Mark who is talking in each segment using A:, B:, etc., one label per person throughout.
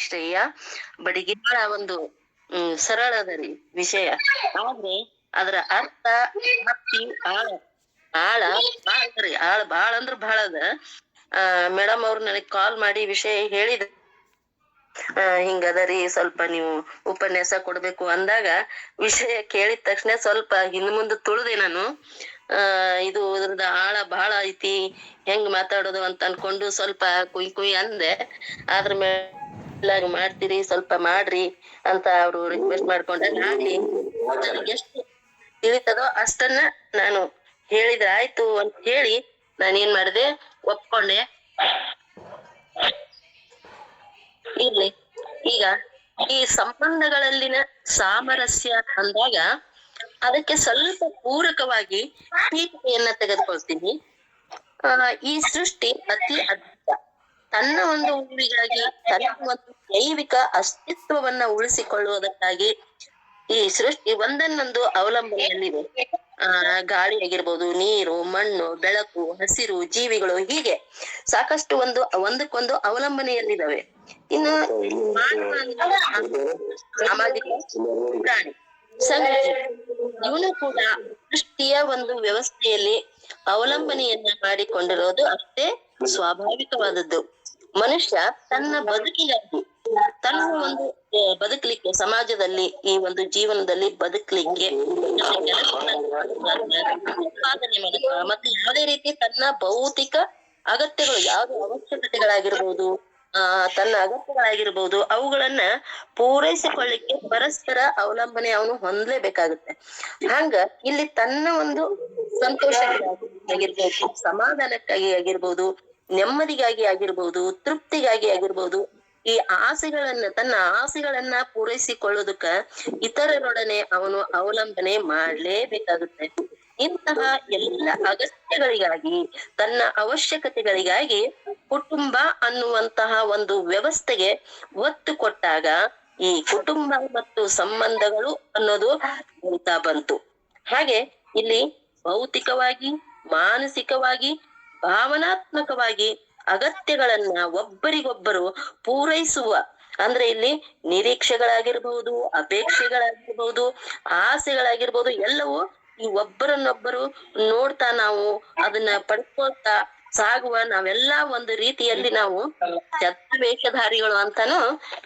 A: ವಿಷಯ ಬಡಿಗೆ ಬಹಳ ಒಂದು ಸರಳದ ಸರಳ ಅದ ರೀ ವಿಷಯ. ಆದ್ರೆ, ಅದರ ಅರ್ಥ ವ್ಯಾಪ್ತಿ ಆಳ ಆಳ ಬಾಳ ಅದ ರೀ ಆಳ ಬಾಳ ಅಂದ್ರ ಬಾಳ ಅದ. ಆ ಮೇಡಮ್ ಅವ್ರು ನನಗ್ ಕಾಲ್ ಮಾಡಿ ವಿಷಯ ಹೇಳಿದ, ಆ ಹಿಂಗದ ರೀ ಸ್ವಲ್ಪ ನೀವು ಉಪನ್ಯಾಸ ಕೊಡ್ಬೇಕು ಅಂದಾಗ ವಿಷಯ ಕೇಳಿದ ತಕ್ಷಣ ಸ್ವಲ್ಪ ಹಿಂದ್ ಮುಂದ್ ತುಳ್ದೆ ನಾನು. ಆ, ಇದು ಇದ್ರದ ಆಳ ಬಹಳ ಐತಿ, ಹೆಂಗ್ ಮಾತಾಡೋದು ಅಂತ ಅನ್ಕೊಂಡು ಸ್ವಲ್ಪ ಕುಯ್ ಕುಯ್ ಅಂದೆ. ಆದ್ರ ಮೇಲೆ ಮಾಡ್ತೀರಿ, ಸ್ವಲ್ಪ ಮಾಡ್ರಿ ಅಂತ ಅವ್ರು ರಿಕ್ವೆಸ್ಟ್ ಮಾಡ್ಕೊಂಡ ಆಗ್ಲಿ ಎಷ್ಟು ತಿಳಿತದೋ ಅಷ್ಟನ್ನ ನಾನು ಹೇಳಿದ್ರೆ ಆಯ್ತು ಅಂತ ಹೇಳಿ ನಾನು ಏನ್ ಮಾಡಿದೆ, ಒಪ್ಕೊಂಡೆ. ಇರ್ಲಿ. ಈಗ ಈ ಸಂಬಂಧಗಳಲ್ಲಿನ ಸಾಮರಸ್ಯ ಅಂದಾಗ ಅದಕ್ಕೆ ಸ್ವಲ್ಪ ಪೂರಕವಾಗಿ ಟೀಕೆಯನ್ನ ತೆಗೆದುಕೊಳ್ತೀನಿ. ಈ ಸೃಷ್ಟಿ ಅತಿ ಅದ್ಭುತ ತನ್ನ ಒಂದು ಊರಿಗಾಗಿ, ತನ್ನ ಒಂದು ಜೈವಿಕ ಅಸ್ತಿತ್ವವನ್ನ ಉಳಿಸಿಕೊಳ್ಳುವುದಕ್ಕಾಗಿ ಈ ಸೃಷ್ಟಿ ಒಂದನ್ನೊಂದು ಅವಲಂಬನೆಯಲ್ಲಿದೆ. ಆ, ಗಾಳಿ ಆಗಿರ್ಬೋದು, ನೀರು, ಮಣ್ಣು, ಬೆಳಕು, ಹಸಿರು, ಜೀವಿಗಳು ಹೀಗೆ ಸಾಕಷ್ಟು ಒಂದು, ಒಂದಕ್ಕೊಂದು ಅವಲಂಬನೆಯಲ್ಲಿದ್ದಾವೆ. ಇನ್ನು ಸಾಮಾಜಿಕ ಪ್ರಾಣಿ ಇವನು ಕೂಡ ಸೃಷ್ಟಿಯ ಒಂದು ವ್ಯವಸ್ಥೆಯಲ್ಲಿ ಅವಲಂಬನೆಯನ್ನ ಮಾಡಿಕೊಂಡಿರೋದು ಅಷ್ಟೇ ಸ್ವಾಭಾವಿಕವಾದದ್ದು. ಮನುಷ್ಯ ತನ್ನ ಬದುಕಿಗಾಗಿ, ತನ್ನ ಒಂದು ಬದುಕಲಿಕ್ಕೆ, ಸಮಾಜದಲ್ಲಿ, ಈ ಒಂದು ಜೀವನದಲ್ಲಿ ಬದುಕಲಿಕ್ಕೆ ಮತ್ತೆ ಯಾವುದೇ ರೀತಿ ತನ್ನ ಭೌತಿಕ ಅಗತ್ಯಗಳು, ಯಾವ್ದು ಅವಶ್ಯಕತೆಗಳಾಗಿರ್ಬೋದು, ಆ, ತನ್ನ ಅಗತ್ಯಗಳಾಗಿರ್ಬೋದು, ಅವುಗಳನ್ನ ಪೂರೈಸಿಕೊಳ್ಳಿಕ್ಕೆ ಪರಸ್ಪರ ಅವಲಂಬನೆ ಅವನು ಹೊಂದಲೇಬೇಕಾಗುತ್ತೆ. ಹಂಗ ಇಲ್ಲಿ ತನ್ನ ಒಂದು ಸಂತೋಷಕ್ಕಾಗಿರ್ಬೋದು ಸಮಾಧಾನಕ್ಕಾಗಿ ಆಗಿರ್ಬೋದು ನೆಮ್ಮದಿಗಾಗಿ ಆಗಿರ್ಬೋದು, ತೃಪ್ತಿಗಾಗಿ ಆಗಿರ್ಬೋದು, ಈ ಆಸೆಗಳನ್ನ, ತನ್ನ ಆಸೆಗಳನ್ನ ಪೂರೈಸಿಕೊಳ್ಳೋದಕ್ಕ ಇತರರೊಡನೆ ಅವನು ಅವಲಂಬನೆ ಮಾಡಲೇಬೇಕಾಗುತ್ತೆ. ಇಂತಹ ಎಲ್ಲ ಅಗತ್ಯಗಳಿಗಾಗಿ, ತನ್ನ ಅವಶ್ಯಕತೆಗಳಿಗಾಗಿ ಕುಟುಂಬ ಅನ್ನುವಂತಹ ಒಂದು ವ್ಯವಸ್ಥೆಗೆ ಒತ್ತು ಕೊಟ್ಟಾಗ ಈ ಕುಟುಂಬ ಮತ್ತು ಸಂಬಂಧಗಳು ಅನ್ನೋದು ಅಂತ ಬಂತು. ಹಾಗೆ ಇಲ್ಲಿ ಭೌತಿಕವಾಗಿ, ಮಾನಸಿಕವಾಗಿ ಭಾವನಾತ್ಮಕವಾಗಿ ಅಗತ್ಯಗಳನ್ನ ಒಬ್ಬರಿಗೊಬ್ಬರು ಪೂರೈಸುವ, ಅಂದ್ರೆ ಇಲ್ಲಿ ನಿರೀಕ್ಷೆಗಳಾಗಿರ್ಬಹುದು ಅಪೇಕ್ಷೆಗಳಾಗಿರ್ಬಹುದು ಆಸೆಗಳಾಗಿರ್ಬಹುದು ಎಲ್ಲವೂ ಈ ಒಬ್ಬರನ್ನೊಬ್ಬರು ನೋಡ್ತಾ ನಾವು ಅದನ್ನ ಪಡ್ಕೊಳ್ತಾ ಸಾಗುವ ನಾವೆಲ್ಲಾ ಒಂದು ರೀತಿಯಲ್ಲಿ ನಾವು ವೇಷಧಾರಿಗಳು ಅಂತಾನು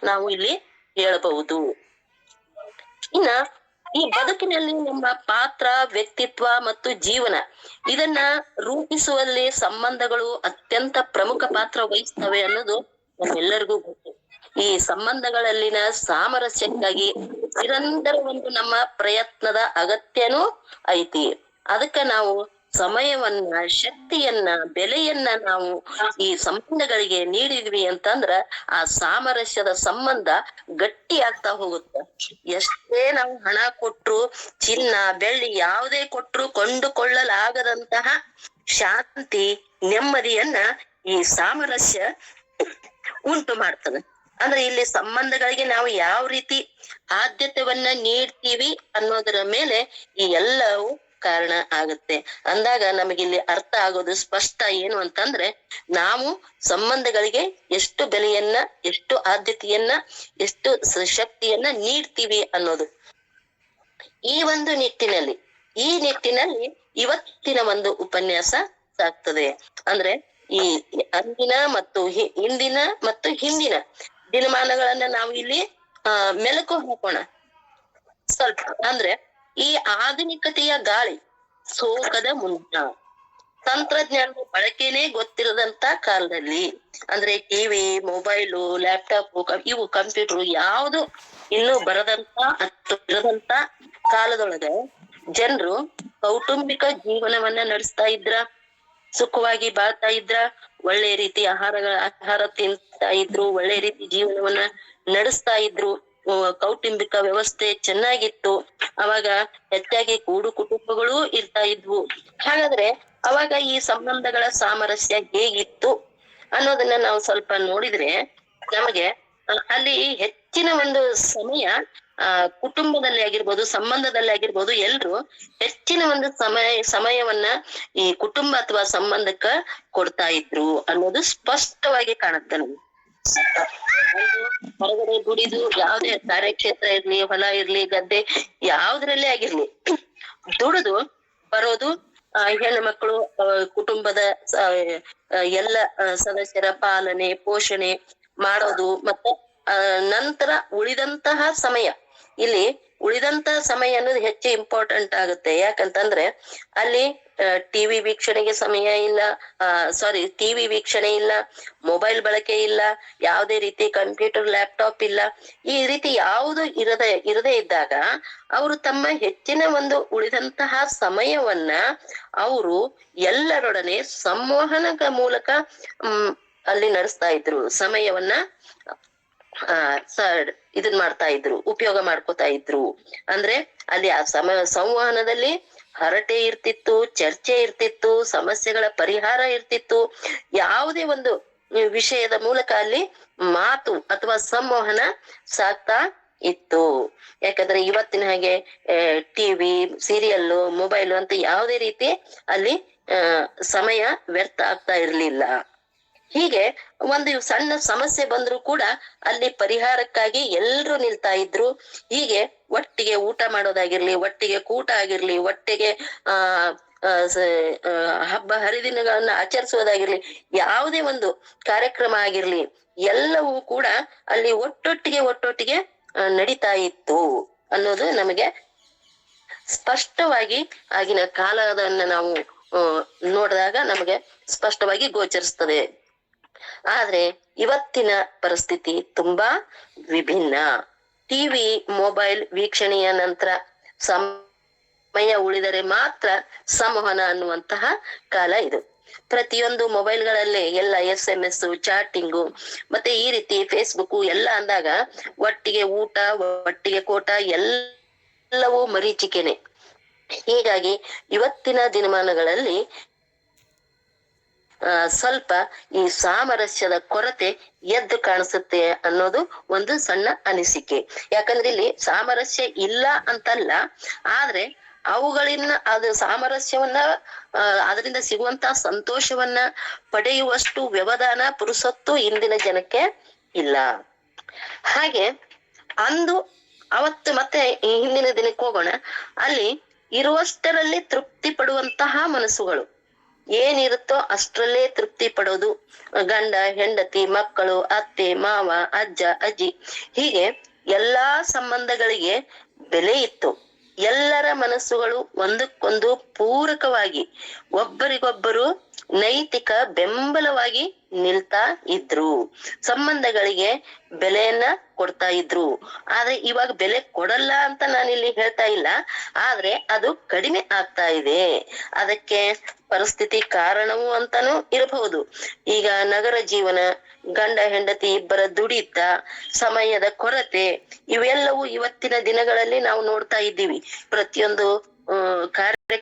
A: ನಾವು ಇಲ್ಲಿ ಹೇಳಬಹುದು. ಇನ್ನ ಈ ಬದುಕಿನಲ್ಲಿ ನಮ್ಮ ಪಾತ್ರ, ವ್ಯಕ್ತಿತ್ವ ಮತ್ತು ಜೀವನ ಇದನ್ನ ರೂಪಿಸುವಲ್ಲಿ ಸಂಬಂಧಗಳು ಅತ್ಯಂತ ಪ್ರಮುಖ ಪಾತ್ರ ವಹಿಸ್ತವೆ ಅನ್ನೋದು ನಮ್ಮೆಲ್ಲರಿಗೂ ಗೊತ್ತು. ಈ ಸಂಬಂಧಗಳಲ್ಲಿನ ಸಾಮರಸ್ಯಕ್ಕಾಗಿ ನಿರಂತರ ಒಂದು ನಮ್ಮ ಪ್ರಯತ್ನದ ಅಗತ್ಯನೂ ಐತಿ. ಅದಕ್ಕ ನಾವು ಸಮಯವನ್ನ, ಶಕ್ತಿಯನ್ನ, ಬೆಲೆಯನ್ನ ನಾವು ಈ ಸಂಬಂಧಗಳಿಗೆ ನೀಡಿದ್ವಿ ಅಂತಂದ್ರ ಆ ಸಾಮರಸ್ಯದ ಸಂಬಂಧ ಗಟ್ಟಿ ಆಗ್ತಾ ಹೋಗುತ್ತೆ. ಎಷ್ಟೇ ನಾವು ಹಣ ಕೊಟ್ರು, ಚಿನ್ನ, ಬೆಳ್ಳಿ ಯಾವುದೇ ಕೊಟ್ರು ಕೊಂಡುಕೊಳ್ಳಲಾಗದಂತಹ ಶಾಂತಿ, ನೆಮ್ಮದಿಯನ್ನ ಈ ಸಾಮರಸ್ಯ ಉಂಟು ಮಾಡ್ತದೆ. ಅಂದ್ರೆ ಇಲ್ಲಿ ಸಂಬಂಧಗಳಿಗೆ ನಾವು ಯಾವ ರೀತಿ ಆದ್ಯತೆವನ್ನ ನೀಡ್ತೀವಿ ಅನ್ನೋದರ ಮೇಲೆ ಈ ಎಲ್ಲವೂ ಕಾರಣ ಆಗುತ್ತೆ. ಅಂದಾಗ ನಮಗಿಲ್ಲಿ ಅರ್ಥ ಆಗೋದು ಸ್ಪಷ್ಟ ಏನು ಅಂತಂದ್ರೆ ನಾವು ಸಂಬಂಧಗಳಿಗೆ ಎಷ್ಟು ಬೆಲೆಯನ್ನ, ಎಷ್ಟು ಆದ್ಯತೆಯನ್ನ, ಎಷ್ಟು ಶಕ್ತಿಯನ್ನ ನೀಡ್ತೀವಿ ಅನ್ನೋದು. ಈ ಒಂದು ನಿಟ್ಟಿನಲ್ಲಿ, ಈ ನಿಟ್ಟಿನಲ್ಲಿ ಇವತ್ತಿನ ಒಂದು ಉಪನ್ಯಾಸ ಸಾಕ್ತದೆ ಅಂದ್ರೆ ಈ ಅಂದಿನ ಮತ್ತು ಹಿ- ಇಂದಿನ ಮತ್ತು ಹಿಂದಿನ ದಿನಮಾನಗಳನ್ನ ನಾವು ಇಲ್ಲಿ, ಆ, ಮೆಲುಕು ಹಾಕೋಣ. ಸ್ವಲ್ಪ, ಅಂದ್ರೆ ಈ ಆಧುನಿಕತೆಯ ಗಾಳಿ ಸೋಕದ ಮುನ್ನ ತಂತ್ರಜ್ಞಾನದ ಬಳಕೆನೇ ಗೊತ್ತಿರದಂತ ಕಾಲದಲ್ಲಿ, ಅಂದ್ರೆ ಟಿವಿ, ಮೊಬೈಲು, ಲ್ಯಾಪ್ಟಾಪ್ ಇವು ಕಂಪ್ಯೂಟರ್ ಯಾವುದು ಇನ್ನೂ ಬರದಂತ ಇರದಂತ ಕಾಲದೊಳಗೆ ಜನರು ಕೌಟುಂಬಿಕ ಜೀವನವನ್ನ ನಡೆಸ್ತಾ ಇದ್ರ, ಸುಖವಾಗಿ ಬಾಳ್ತಾ ಇದ್ರ, ಒಳ್ಳೆ ರೀತಿ ಆಹಾರಗಳ, ಆಹಾರ ತಿಂತಾ ಇದ್ರು, ಒಳ್ಳೆ ರೀತಿ ಜೀವನವನ್ನ ನಡೆಸ್ತಾ ಇದ್ರು. ಕೌಟುಂಬಿಕ ವ್ಯವಸ್ಥೆ ಚೆನ್ನಾಗಿತ್ತು. ಅವಾಗ ಹೆಚ್ಚಾಗಿ ಕೂಡು ಕುಟುಂಬಗಳು ಇರ್ತಾ ಇದ್ವು. ಹಾಗಾದ್ರೆ ಅವಾಗ ಈ ಸಂಬಂಧಗಳ ಸಾಮರಸ್ಯ ಹೇಗಿತ್ತು ಅನ್ನೋದನ್ನ ನಾವು ಸ್ವಲ್ಪ ನೋಡಿದ್ರೆ ನಮಗೆ ಅಲ್ಲಿ ಹೆಚ್ಚಿನ ಒಂದು ಸಮಯ, ಆ, ಕುಟುಂಬದಲ್ಲಿ ಆಗಿರ್ಬೋದು, ಸಂಬಂಧದಲ್ಲಿ ಆಗಿರ್ಬೋದು, ಎಲ್ರು ಹೆಚ್ಚಿನ ಒಂದು ಸಮಯ, ಸಮಯವನ್ನ ಈ ಕುಟುಂಬ ಅಥವಾ ಸಂಬಂಧಕ್ಕ ಕೊಡ್ತಾ ಇದ್ರು ಅನ್ನೋದು ಸ್ಪಷ್ಟವಾಗಿ ಕಾಣುತ್ತೆ ನಮ್ಗೆ. ಹೊರಗಡೆ ದುಡಿದು ಯಾವ್ದೇ ಕಾರ್ಯಕ್ಷೇತ್ರ ಇರ್ಲಿ ಹೊಲ ಇರ್ಲಿ ಗದ್ದೆ ಯಾವ್ದ್ರಲ್ಲೇ ಆಗಿರ್ಲಿ ದುಡಿದು ಬರೋದು ಆ, ಹೆಣ್ಣು ಮಕ್ಕಳು ಕುಟುಂಬದ ಎಲ್ಲ ಸದಸ್ಯರ ಪಾಲನೆ ಪೋಷಣೆ ಮಾಡೋದು ಮತ್ತೆ ನಂತರ ಉಳಿದಂತಹ ಸಮಯ. ಇಲ್ಲಿ ಉಳಿದಂತಹ ಸಮಯ ಅನ್ನೋದು ಹೆಚ್ಚು ಇಂಪಾರ್ಟೆಂಟ್ ಆಗುತ್ತೆ. ಯಾಕಂತಂದ್ರೆ ಅಲ್ಲಿ ಟಿವಿ ವೀಕ್ಷಣೆಗೆ ಸಮಯ ಇಲ್ಲ ಸಾರಿ ಟಿವಿ ವೀಕ್ಷಣೆ ಇಲ್ಲ ಮೊಬೈಲ್ ಬಳಕೆ ಇಲ್ಲ, ಯಾವುದೇ ರೀತಿ ಕಂಪ್ಯೂಟರ್ ಲ್ಯಾಪ್ಟಾಪ್ ಇಲ್ಲ. ಈ ರೀತಿ ಯಾವುದು ಇರದೆ, ಇರದೇ ಇದ್ದಾಗ ಅವರು ತಮ್ಮ ಹೆಚ್ಚಿನ ಒಂದು ಉಳಿದಂತಹ ಸಮಯವನ್ನ ಅವರು ಎಲ್ಲರೊಡನೆ ಸಂವಹನದ ಮೂಲಕ ಅಲ್ಲಿ ನಡೆಸ್ತಾ ಇದ್ರು. ಸಮಯವನ್ನ, ಆ ಇದನ್ ಮಾಡ್ತಾ ಇದ್ರು, ಉಪಯೋಗ ಮಾಡ್ಕೋತಾ ಇದ್ರು. ಅಂದ್ರೆ ಅಲ್ಲಿ ಆ ಸಮ, ಸಂವಹನದಲ್ಲಿ ಹರಟೆ ಇರ್ತಿತ್ತು, ಚರ್ಚೆ ಇರ್ತಿತ್ತು, ಸಮಸ್ಯೆಗಳ ಪರಿಹಾರ ಇರ್ತಿತ್ತು. ಯಾವುದೇ ಒಂದು ವಿಷಯದ ಮೂಲಕ ಅಲ್ಲಿ ಮಾತು ಅಥವಾ ಸಂವಹನ ಸಾಕ್ತಾ ಇತ್ತು. ಯಾಕಂದ್ರೆ ಇವತ್ತಿನ ಹಾಗೆ ಟಿವಿ, ಸೀರಿಯಲ್ಲು, ಮೊಬೈಲ್ ಅಂತ ಯಾವುದೇ ರೀತಿ ಅಲ್ಲಿ ಸಮಯ ವ್ಯರ್ಥ ಆಗ್ತಾ ಇರ್ಲಿಲ್ಲ. ಹೀಗೆ ಒಂದು ಸಣ್ಣ ಸಮಸ್ಯೆ ಬಂದ್ರು ಕೂಡ ಅಲ್ಲಿ ಪರಿಹಾರಕ್ಕಾಗಿ ಎಲ್ರು ನಿಲ್ತಾ ಇದ್ರು. ಹೀಗೆ ಒಟ್ಟಿಗೆ ಊಟ ಮಾಡೋದಾಗಿರ್ಲಿ, ಒಟ್ಟಿಗೆ ಕೂಟ ಆಗಿರ್ಲಿ, ಒಟ್ಟಿಗೆ, ಆ ಹಬ್ಬ ಹರಿದಿನಗಳನ್ನ ಆಚರಿಸೋದಾಗಿರ್ಲಿ ಯಾವುದೇ ಒಂದು ಕಾರ್ಯಕ್ರಮ ಆಗಿರ್ಲಿ, ಎಲ್ಲವೂ ಕೂಡ ಅಲ್ಲಿ ಒಟ್ಟೊಟ್ಟಿಗೆ ಒಟ್ಟೊಟ್ಟಿಗೆ ನಡೀತಾ ಇತ್ತು ಅನ್ನೋದು ನಮಗೆ ಸ್ಪಷ್ಟವಾಗಿ ಆಗಿನ ಕಾಲದನ್ನ ನಾವು ನೋಡಿದಾಗ ನಮಗೆ ಸ್ಪಷ್ಟವಾಗಿ ಗೋಚರಿಸ್ತದೆ. ಆದ್ರೆ ಇವತ್ತಿನ ಪರಿಸ್ಥಿತಿ ತುಂಬಾ ವಿಭಿನ್ನ. ಟಿವಿ ಮೊಬೈಲ್ ವೀಕ್ಷಣೆಯ ನಂತರ ಸಮಯ ಉಳಿದರೆ ಮಾತ್ರ ಸಂವಹನ ಅನ್ನುವಂತಹ ಕಾಲ ಇದು. ಪ್ರತಿಯೊಂದು ಮೊಬೈಲ್ಗಳಲ್ಲೇ ಎಲ್ಲ ಎಸ್ ಎಂ ಎಸ್ ಚಾಟಿಂಗು, ಮತ್ತೆ ಈ ರೀತಿ ಫೇಸ್ಬುಕ್ ಎಲ್ಲ ಅಂದಾಗ ಒಟ್ಟಿಗೆ ಊಟ, ಒಟ್ಟಿಗೆ ಕೋಟ ಎಲ್ಲವೂ ಮರೀಚಿಕೆನೆ. ಹೀಗಾಗಿ ಇವತ್ತಿನ ದಿನಮಾನಗಳಲ್ಲಿ ಸ್ವಲ್ಪ ಈ ಸಾಮರಸ್ಯದ ಕೊರತೆ ಎದ್ದು ಕಾಣಿಸುತ್ತೆ ಅನ್ನೋದು ಒಂದು ಸಣ್ಣ ಅನಿಸಿಕೆ. ಯಾಕಂದ್ರೆ ಇಲ್ಲಿ ಸಾಮರಸ್ಯ ಇಲ್ಲ ಅಂತಲ್ಲ, ಆದ್ರೆ ಅವುಗಳಿಂದ ಅದು ಸಾಮರಸ್ಯವನ್ನ ಅದರಿಂದ ಸಿಗುವಂತ ಸಂತೋಷವನ್ನ ಪಡೆಯುವಷ್ಟು ವ್ಯವಧಾನ, ಪುರುಸತ್ತು ಇಂದಿನ ಜನಕ್ಕೆ ಇಲ್ಲ. ಹಾಗೆ ಅಂದು ಅವತ್ತು ಮತ್ತೆ ಹಿಂದಿನ ದಿನಕ್ಕೆ ಹೋಗೋಣ. ಅಲ್ಲಿ ಇರುವಷ್ಟರಲ್ಲಿ ತೃಪ್ತಿ ಪಡುವಂತಹ ಮನಸ್ಸುಗಳು. ಏನಿರುತ್ತೋ ಅಷ್ಟರಲ್ಲೇ ತೃಪ್ತಿ ಪಡೋದು. ಗಂಡ, ಹೆಂಡತಿ, ಮಕ್ಕಳು, ಅತ್ತೆ, ಮಾವ, ಅಜ್ಜ, ಅಜ್ಜಿ. ಹೀಗೆ ಎಲ್ಲಾ ಸಂಬಂಧಗಳಿಗೆ ಬೆಲೆ ಇತ್ತು. ಎಲ್ಲರ ಮನಸ್ಸುಗಳು ಒಂದಕ್ಕೊಂದು ಪೂರಕವಾಗಿ ಒಬ್ಬರಿಗೊಬ್ಬರು ನೈತಿಕ ಬೆಂಬಲವಾಗಿ ನಿಲ್ತಾ ಇದ್ರು. ಸಂಬಂಧಗಳಿಗೆ ಬೆಲೆಯನ್ನ ಕೊಡ್ತಾ ಇದ್ರು. ಆದ್ರೆ ಇವಾಗ ಬೆಲೆ ಕೊಡಲ್ಲ ಅಂತ ನಾನಿಲ್ಲಿ ಹೇಳ್ತಾ ಇಲ್ಲ. ಆದ್ರೆ ಅದು ಕಡಿಮೆ ಆಗ್ತಾ ಇದೆ. ಅದಕ್ಕೆ ಪರಿಸ್ಥಿತಿ ಕಾರಣವೂ ಅಂತಾನು ಇರಬಹುದು. ಈಗ ನಗರ ಜೀವನ, ಗಂಡ, ಹೆಂಡತಿ, ಇಬ್ಬರ ದುಡಿತ, ಸಮಯದ ಕೊರತೆ, ಇವೆಲ್ಲವೂ ಇವತ್ತಿನ ದಿನಗಳಲ್ಲಿ ನಾವು ನೋಡ್ತಾ ಇದ್ದೀವಿ. ಪ್ರತಿಯೊಂದು ಕಾರ್ಯ